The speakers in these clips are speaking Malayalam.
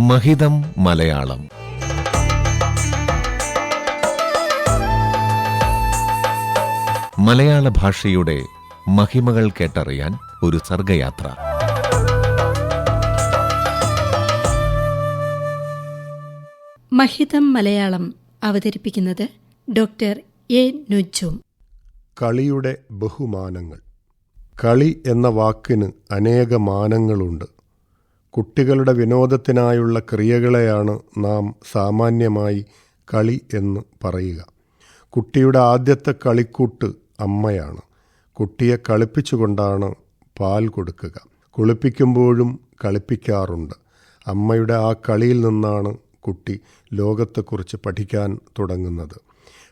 മഹിതം മലയാളം. മലയാള ഭാഷയുടെ മഹിമകൾ കേട്ടറിയാൻ ഒരു സർഗയാത്ര. മഹിതം മലയാളം അവതരിപ്പിക്കുന്നത് ഡോക്ടർ എ നുജും കളിയുടെ ബഹുമാനങ്ങൾ. കളി എന്ന വാക്കിന് അനേക മാനങ്ങളുണ്ട്. കുട്ടികളുടെ വിനോദത്തിനായുള്ള ക്രിയകളെയാണ് നാം സാമാന്യമായി കളി എന്ന് പറയുക. കുട്ടിയുടെ ആദ്യത്തെ കളിക്കൂട്ട് അമ്മയാണ്. കുട്ടിയെ കളിപ്പിച്ചുകൊണ്ടാണ് പാൽ കൊടുക്കുക. കുളിപ്പിക്കുമ്പോഴും കളിപ്പിക്കാറുണ്ട്. അമ്മയുടെ ആ കളിയിൽ നിന്നാണ് കുട്ടി ലോകത്തെക്കുറിച്ച് പഠിക്കാൻ തുടങ്ങുന്നത്.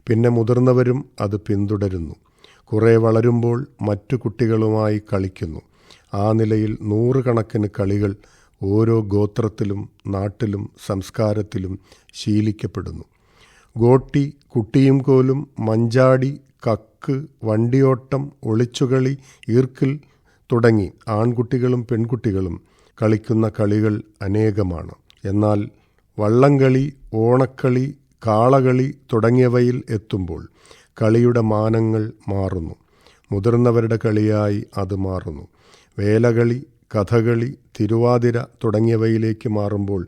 പിന്നെ മുതിർന്നവരും അത് പിന്തുടരുന്നു. കുറേ വളരുമ്പോൾ മറ്റു കുട്ടികളുമായി കളിക്കുന്നു. ആ നിലയിൽ നൂറുകണക്കിന് കളികൾ ഓരോ ഗോത്രത്തിലും നാട്ടിലും സംസ്കാരത്തിലും ശീലിക്കപ്പെടുന്നു. ഗോട്ടി കുട്ടിയും കോലും മഞ്ചാടി കക്ക് വണ്ടിയോട്ടം ഒളിച്ചുകളി ഈർക്കിൽ തുടങ്ങി ആൺകുട്ടികളും പെൺകുട്ടികളും കളിക്കുന്ന കളികൾ അനേകമാണ്. എന്നാൽ വള്ളംകളി ഓണക്കളി കാളകളി തുടങ്ങിയവയിൽ എത്തുമ്പോൾ കളിയുടെ മാനങ്ങൾ മാറുന്നു. മുതിർന്നവരുടെ കളിയായി അത് മാറുന്നു. വേലകളി കഥകളി തിരുവാതിര തുടങ്ങിയവയിലേക്ക് മാറുമ്പോൾ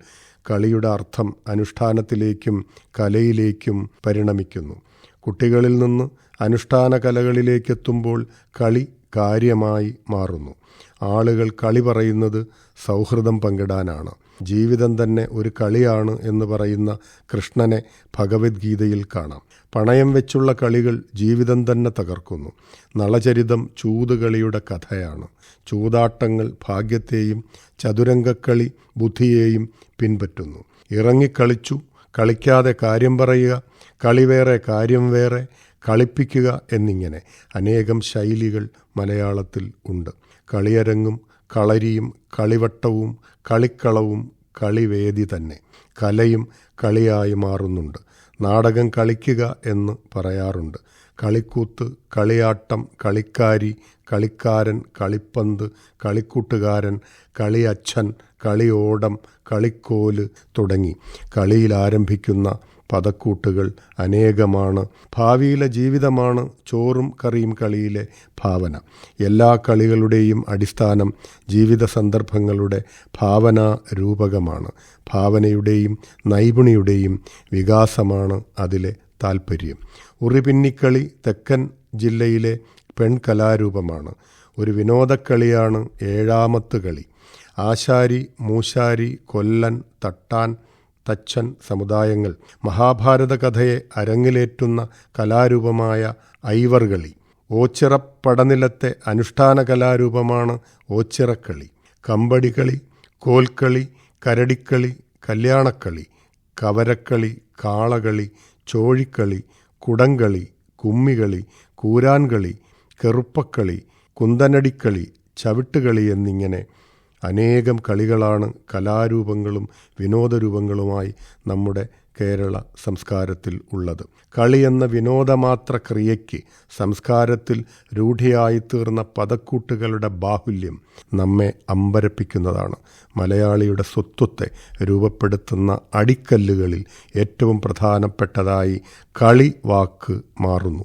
കളിയുടെ അർത്ഥം അനുഷ്ഠാനത്തിലേക്കും കലയിലേക്കും പരിണമിക്കുന്നു. കുട്ടികളിൽ നിന്ന് അനുഷ്ഠാന കലകളിലേക്കെത്തുമ്പോൾ കളി കാര്യമായി മാറുന്നു. ആളുകൾ കളി പറയുന്നത് സൗഹൃദം പങ്കിടാനാണ്. ജീവിതം തന്നെ ഒരു കളിയാണ് എന്ന് പറയുന്ന കൃഷ്ണനെ ഭഗവത്ഗീതയിൽ കാണാം. പണയം വെച്ചുള്ള കളികൾ ജീവിതം തന്നെ തകർക്കുന്നു. നളചരിതം ചൂതുകളിയുടെ കഥയാണ്. ചൂതാട്ടങ്ങൾ ഭാഗ്യത്തെയും ചതുരംഗക്കളി ബുദ്ധിയെയും പിൻപറ്റുന്നു. ഇറങ്ങിക്കളിച്ചു കളിക്കാതെ കാര്യം പറയുക കളി വേറെ കാര്യം വേറെ കളിപ്പിക്കുക എന്നിങ്ങനെ അനേകം ശൈലികൾ മലയാളത്തിൽ ഉണ്ട്. കളിയരങ്ങും കളരിയും കളിവട്ടവും കളിക്കളവും കളിവേദി തന്നെ. കലയും കളിയായി മാറുന്നുണ്ട്. നാടകം കളിക്കുക എന്ന് പറയാറുണ്ട്. കളിക്കൂത്ത് കളിയാട്ടം കളിക്കാരി കളിക്കാരൻ കളിപ്പന്ത് കളിക്കൂട്ടുകാരൻ കളിയച്ഛൻ കളിയോടം കളിക്കോൽ തുടങ്ങി. കളിയിൽ ആരംഭിക്കുന്ന പദക്കൂട്ടുകൾ അനേകമാണ്. ഭാവിയിലെ ജീവിതമാണ് ചോറും കറിയും കളിയിലെ ഭാവന. എല്ലാ കളികളുടെയും അടിസ്ഥാനം ജീവിത സന്ദർഭങ്ങളുടെ ഭാവനാ രൂപകമാണ്. ഭാവനയുടെയും നൈപുണിയുടെയും വികാസമാണ് അതിലെ താൽപ്പര്യം ഉറിപിന്നിക്കളി തെക്കൻ ജില്ലയിലെ പെൺകലാരൂപമാണ്. ഒരു വിനോദക്കളിയാണ് ഏഴാമത്ത് കളി. ആശാരി മൂശാരി കൊല്ലൻ തട്ടാൻ തച്ചൻ സമുദായങ്ങൾ മഹാഭാരത കഥയെ അരങ്ങിലേറ്റുന്ന കലാരൂപമായ ഐവർകളി ഓച്ചിറപ്പടനിലത്തെ അനുഷ്ഠാന കലാരൂപമാണ് ഓച്ചിറക്കളി. കമ്പടികളി കോൽക്കളി കരടിക്കളി കല്യാണക്കളി കവരക്കളി കാളകളി ചോഴിക്കളി കുടങ്കളി കുമ്മികളി കൂരാൻകളി കെറുപ്പക്കളി കുന്തനടിക്കളി ചവിട്ടുകളി എന്നിങ്ങനെ അനേകം കളികളാണ് കലാരൂപങ്ങളും വിനോദരൂപങ്ങളുമായി നമ്മുടെ കേരള സംസ്കാരത്തിൽ ഉള്ളത്. കളി എന്ന വിനോദമാത്ര ക്രിയയ്ക്ക് സംസ്കാരത്തിൽ രൂഢിയായിത്തീർന്ന പദക്കൂട്ടുകളുടെ ബാഹുല്യം നമ്മെ അമ്പരപ്പിക്കുന്നതാണ്. മലയാളിയുടെ സ്വത്വത്തെ രൂപപ്പെടുത്തുന്ന അടിക്കല്ലുകളിൽ ഏറ്റവും പ്രധാനപ്പെട്ടതായി കളി വാക്ക് മാറുന്നു.